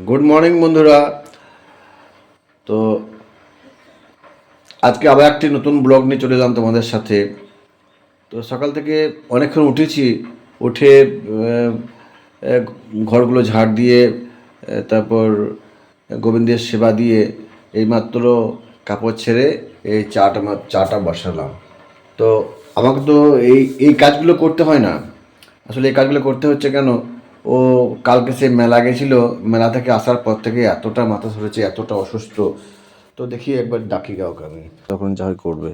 Good morning বন্ধুরা। তো আজকে আবার একটি নতুন ব্লগ নিয়ে চলে এলাম তোমাদের সাথে। তো সকাল থেকে অনেকক্ষণ উঠেছি, উঠে ঘরগুলো ঝাড় দিয়ে তারপর গোবিন্দের সেবা দিয়ে এইমাত্র কাপড় ছেড়ে এই চাটা চাটা বসালাম। তো আমাকে তো এই এই কাজগুলো করতে হয় না। আসলে এই কাজগুলো করতে হচ্ছে কেন? ও কালকে সে মেলা গেছিল মেলা থেকে আসার পর থেকে এতটা মাথা ধরেছে এতটা অসুস্থ। তো দেখি একবার ডাকি কাউকে আমি। তখন যা হয় করবে।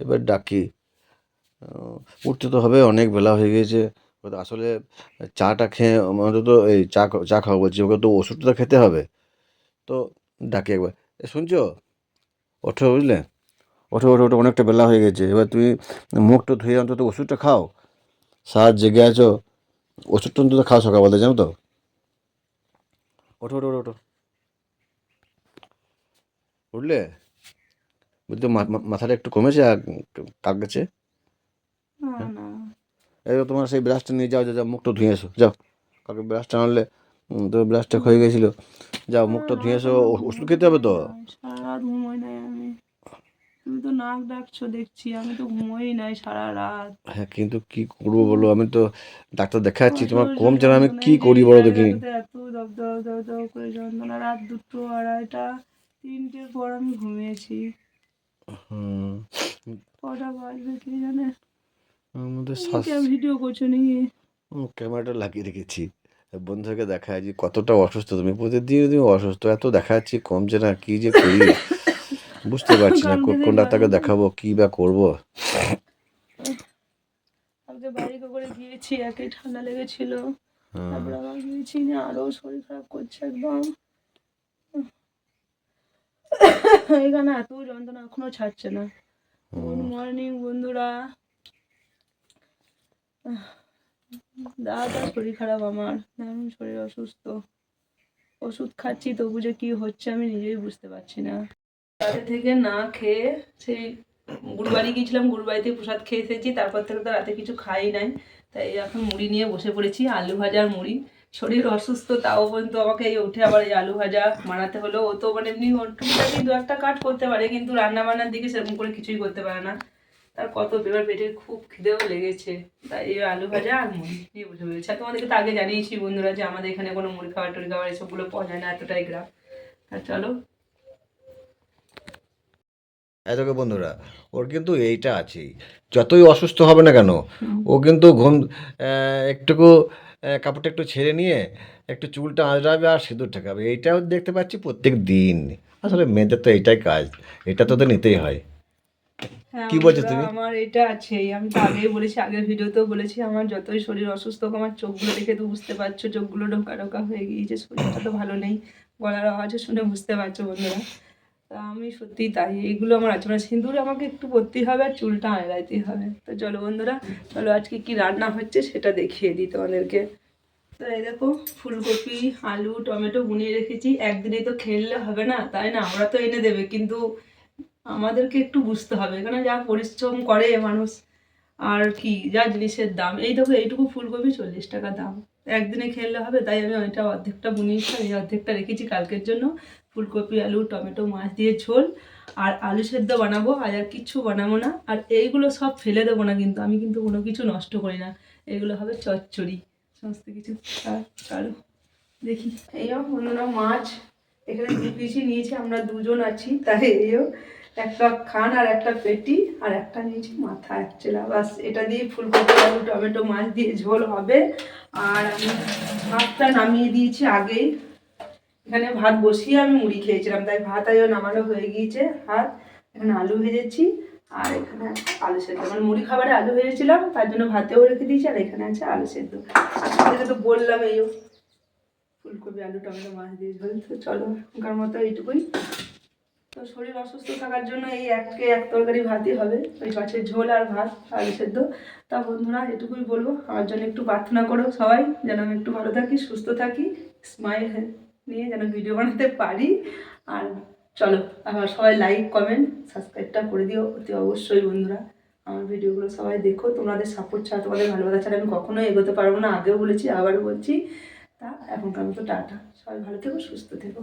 এবার ডাকি। উঠতে তো হবে অনেক বেলা হয়ে গিয়েছে আসলে চাটা খেয়ে অন্তত এই চা চা খাওয়া বলছি ওকে তো ওষুধটা খেতে হবে। তো ডাকি একবার এ শুনছো? ওঠো বুঝলে? ওঠো ওঠো ওঠো অনেকটা বেলা হয়ে গেছে। এবার তুমি মুখটা ধুয়ে অন্তত ওষুধটা খাও। সার জেগে আছো ওষুধটা অন্তত খাও সকালবেলা জানো তো? ওঠো ওঠো ওঠো, ওঠো। উঠলে? মা- মাথাটা একটু কমেছে আর কাক গেছে? না না। এই তোমার সেই ব্রাশটা নিয়ে যাও যাও মুখটা ধুয়ে এসো যাও। কাকে ব্রাশটা আনলে তো ব্রাশটা ক্ষয়ে গেছিল। যাও মুখটা ধুয়ে এসো ওষুধ খেতে হবে তো সারা রাত ঘুমোই নাই আমি তুমি তো নাক ডাকছো দেখছি। আমি তো ঘুমোই নাই সারা রাত। হ্যাঁ কিন্তু কি করব বলো? আমি তো ডাক্তার দেখাচ্ছি তোমার প্রচুর কমছে না আমি কি করি বলো দেখি। এত দপ দপ দপ দপ করে যন্ত্রণা। রাত দুটো আড়াইটা তিনটের পর আমি ঘুমিয়েছি। হুম। কটা বাজবে কে জানে? আমাদের ভিডিও করছ নাকি ক্যামেরাটা লাগিয়ে রেখেছি। বন্ধুকে দেখায় যে কতটা অসুস্থ। তুমি প্রতিদিন তুমি অসুস্থ এত দেখা দেখাচ্ছি কমছে না কি যে করি। বুঝতে পারছি না কোন ডাক্তারকে দেখাবো কি বা করব? আজকে বাইরে করে গিয়েছি একই ঠান্ডা লেগেছিল। হুম, আবার গিয়েছি না আরও শরীর খারাপ করছে একদম। এখানে এত যন্ত্রণা এখনও ছাড়ছে না। গুড মর্নিং বন্ধুরা। দাদা শরীর খারাপ আমার দারুণ শরীর অসুস্থ। ওষুধ খাচ্ছি তবু যে কি হচ্ছে আমি নিজেই বুঝতে পারছি না। রাতে থেকে না খেয়ে সেই গুরুবাড়ি গিয়েছিলাম, গুরুবাড়িতে প্রসাদ খেয়ে এসেছি, তারপর থেকে তো রাতে কিছু খাই নাই। তাই এখন মুড়ি নিয়ে বসে পড়েছি, আলু ভাজার মুড়ি। শরীর অসুস্থ, তাও পর্যন্ত আমাকে এই উঠে আবার এই আলু ভাজা বানাতে হলো। ও তো মানে এমনি টুকটাকি দু একটা কাজ করতে পারে, কিন্তু রান্না বান্নার দিকে সেরকম করে কিছুই করতে পারে না। তার কত এবার পেটের খুব খিদেও লেগেছে। তাই এই আলু ভাজা আর মুড়ি নিয়ে বসে পড়েছি। আর তোমাদেরকে তো আগে জানিয়েছি বন্ধুরা যে আমাদের এখানে কোনো মুড়ি খাবার টুড়ি খাবার এসবগুলো পাওয়া যায় না, এতটাই গ্রাম। আর চলো দেখো বন্ধুরা ওর কিন্তু এইটা আছেই। যতই অসুস্থ হবে না কেন ও কিন্তু ঘুম একটুকু কাপড়টা একটু ছেড়ে নিয়ে একটু চুলটা আঁচড়াবে আর সিঁদুর ঠেকাবে। এইটাও দেখতে পাচ্ছি প্রত্যেক দিন। আসলে মেয়েদের তো এইটাই কাজ এটা তো তো নিতেই হয়। হ্যাঁ, কি বলছো তুমি? আমার এটা আছেই। আমি তো আগেই বলেছি আগের ভিডিওতেও বলেছি আমার যতই শরীর অসুস্থ হোক আমার চোখগুলো দেখে তো বুঝতে পারছ চোখগুলো ঢোকা ঢোকা হয়ে গিয়েছে শরীরটা তো ভালো নেই। গলার আওয়াজও শুনে বুঝতে পারছ বন্ধুরা। তা আমি সত্যি তাই এইগুলো আমার আছে। মানে সিঁদুর আমাকে একটু পরতেই হবে আর চুলটা আঁড়াইতেই হবে। তো চলো বন্ধুরা, চলো আজকে কি রান্না হচ্ছে সেটা দেখিয়ে দিই তোমাদেরকে। তো এই দেখো, ফুলকপি, আলু, টমেটো বুনিয়ে রেখেছি। একদিনেই তো খেললে হবে না, তাই না? আমরা তো এনে দেবে, কিন্তু আমাদেরকে একটু বুঝতে হবে। এখানে যা পরিশ্রম করে মানুষ, আর কি, যা জিনিসের দাম। এই দেখো, এইটুকু ফুলকপি চল্লিশ টাকা দাম। একদিনে খেললে হবে, তাই আমি ওইটা অর্ধেকটা বুনিয়েছিলাম এই অর্ধেকটা রেখেছি কালকের জন্য। ফুলকপি, আলু, টমেটো, মাছ দিয়ে ঝোল। আর আলু সেদ্ধ বানাবো আর আর কিচ্ছু বানাবো না। আর এইগুলো সব ফেলে দেবো না কিন্তু, আমি কিন্তু কোনো কিছু নষ্ট করি না। এগুলো হবে চচ্চড়ি। সমস্ত কিছু চলো দেখি। এইও অন্যরা মাছ এখানে দু পিসি নিয়েছি, আমরা দুজন আছি, তাই এইও একটা খান আর একটা পেটি আর একটা নিয়েছি মাথা একচেলা বাস এটা দিয়ে ফুলকপি, আলু, টমেটো, মাছ দিয়ে ঝোল হবে। আর আমি ভাতটা নামিয়ে দিয়েছি আগেই। এখানে ভাত বসিয়ে আমি মুড়ি খেয়েছিলাম, তাই ভাত আজও নামানো হয়ে গিয়েছে। ভাত, এখানে আলু ভেজেছি। আর এখানে আলু সেদ্ধ। মানে মুড়ি খাবারে আলু ভেজেছিলাম, তার জন্য ভাতেও রেখে দিয়েছি, আর এখানে আছে আলু সেদ্ধ। আর তো বললাম এইও ফুলকপি, আলু, টমেটো, মাছ দিয়ে ঝোল। তো চলো, এখনকার মতো এইটুকুই। তো শরীর অসুস্থ থাকার জন্য এই এককে এক তরকারি ভাতই হবে। ওই মাছের ঝোল আর ভাত, আলু সেদ্ধ। তা বন্ধুরা, এটুকুই বলব। আমার জন্য একটু প্রার্থনা করো সবাই, যেন আমি একটু ভালো থাকি, সুস্থ থাকি স্মাইল নিয়ে যেন ভিডিও বানাতে পারি। আর চলো আমার সবাই লাইক কমেন্ট সাবস্ক্রাইবটা করে দিও। অতি অবশ্যই বন্ধুরা, আমার ভিডিওগুলো সবাই দেখো। তোমাদের সাপোর্ট ছাড়া, তোমাদের ভালোবাসা ছাড়া আমি কখনোই এগোতে পারব না। আগেও বলেছি, আবারও বলছি। তা এখনকার মতো টাটা। সবাই ভালো থেকো, সুস্থ থেকো।